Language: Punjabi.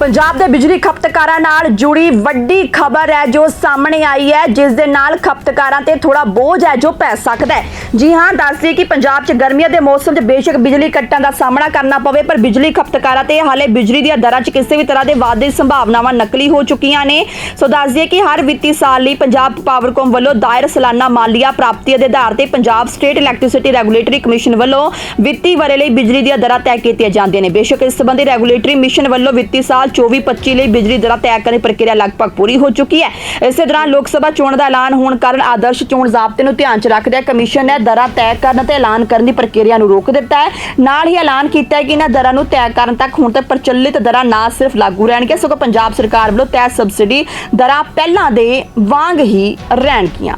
ਪੰਜਾਬ ਦੇ ਬਿਜਲੀ ਖਪਤਕਾਰਾਂ ਨਾਲ ਜੁੜੀ ਵੱਡੀ ਖਬਰ ਹੈ ਜੋ ਸਾਹਮਣੇ ਆਈ ਹੈ, ਜਿਸ ਦੇ ਨਾਲ ਖਪਤਕਾਰਾਂ ਤੇ ਥੋੜਾ ਬੋਝ ਹੈ ਜੋ ਪੈ ਸਕਦਾ ਹੈ। ਜੀ ਹਾਂ ਦੱਸਦੇ ਕਿ ਪੰਜਾਬ 'ਚ ਗਰਮੀਆਂ ਦੇ ਮੌਸਮ 'ਚ ਬੇਸ਼ੱਕ ਬਿਜਲੀ ਕੱਟਾਂ ਦਾ ਸਾਹਮਣਾ ਕਰਨਾ ਪਵੇ, ਪਰ ਬਿਜਲੀ ਖਪਤਕਾਰਾਂ ਤੇ ਹਾਲੇ ਬਿਜਲੀ ਦੀਆਂ ਦਰਾਂ 'ਚ ਕਿਸੇ ਵੀ ਤਰ੍ਹਾਂ ਦੇ ਵਾਧੇ ਦੀ ਸੰਭਾਵਨਾਵਾਂ ਨਕਲੀ ਹੋ ਚੁੱਕੀਆਂ ਨੇ। ਸੋ ਦੱਸਦੇ ਕਿ ਹਰ ਵਿੱਤੀ ਸਾਲ ਲਈ ਪੰਜਾਬ ਪਾਵਰਕੌਮ ਵੱਲੋਂ ਦਾਇਰ ਸਾਲਾਨਾ ਮਾਲੀਆ ਪ੍ਰਾਪਤੀ ਦੇ ਆਧਾਰ ਤੇ Punjab state electricity regulatory commission ਵੱਲੋਂ ਵਿੱਤੀ ਵਰੇ ਲਈ ਬਿਜਲੀ ਦੀਆਂ ਦਰਾਂ ਤੈਅ ਕੀਤੀਆਂ ਜਾਂਦੀਆਂ ਨੇ। ਬੇਸ਼ੱਕ ਇਸ ਸੰਬੰਧੀ ਰੈਗੂਲੇਟਰੀ ਮਿਸ਼ਨ ਵੱਲੋਂ ਵਿੱਤੀ ਸਾਲ 24-25 ਲਈ ਬਿਜਲੀ ਦਰਾਂ ਤੈਅ ਕਰਨ ਦੀ ਪ੍ਰਕਿਰਿਆ ਲਗਭਗ ਪੂਰੀ ਹੋ ਚੁੱਕੀ ਹੈ। ਇਸੇ ਦੌਰਾਨ ਲੋਕ ਸਭਾ ਚੋਣ ਦਾ ਐਲਾਨ ਹੋਣ ਕਾਰਨ ਆਦਰਸ਼ ਚੋਣ ਜ਼ਾਬਤੇ ਨੂੰ ਧਿਆਨ 'ਚ ਰੱਖਦਿਆਂ ਕਮਿਸ਼ਨ ਨੇ ਦਰਾਂ ਤੈਅ ਕਰਨ ਤੇ ਐਲਾਨ ਕਰਨ ਦੀ ਪ੍ਰਕਿਰਿਆ ਨੂੰ ਰੋਕ ਦਿੱਤਾ ਹੈ। ਨਾਲ ਹੀ ਐਲਾਨ ਕੀਤਾ ਹੈ ਕਿ ਇਹਨਾਂ ਦਰਾਂ ਨੂੰ ਤੈਅ ਕਰਨ ਤੱਕ ਹੁਣ ਤੱਕ ਪ੍ਰਚਲਿਤ ਦਰਾਂ ਨਾ ਸਿਰਫ ਲਾਗੂ ਰਹਿਣਗੀਆਂ, ਸਗੋਂ ਪੰਜਾਬ ਸਰਕਾਰ ਵੱਲੋਂ ਤੈਅ ਸਬਸਿਡੀ ਦਰਾਂ ਪਹਿਲਾਂ ਦੇ ਵਾਂਗ ਹੀ ਰਹਿਣਗੀਆਂ।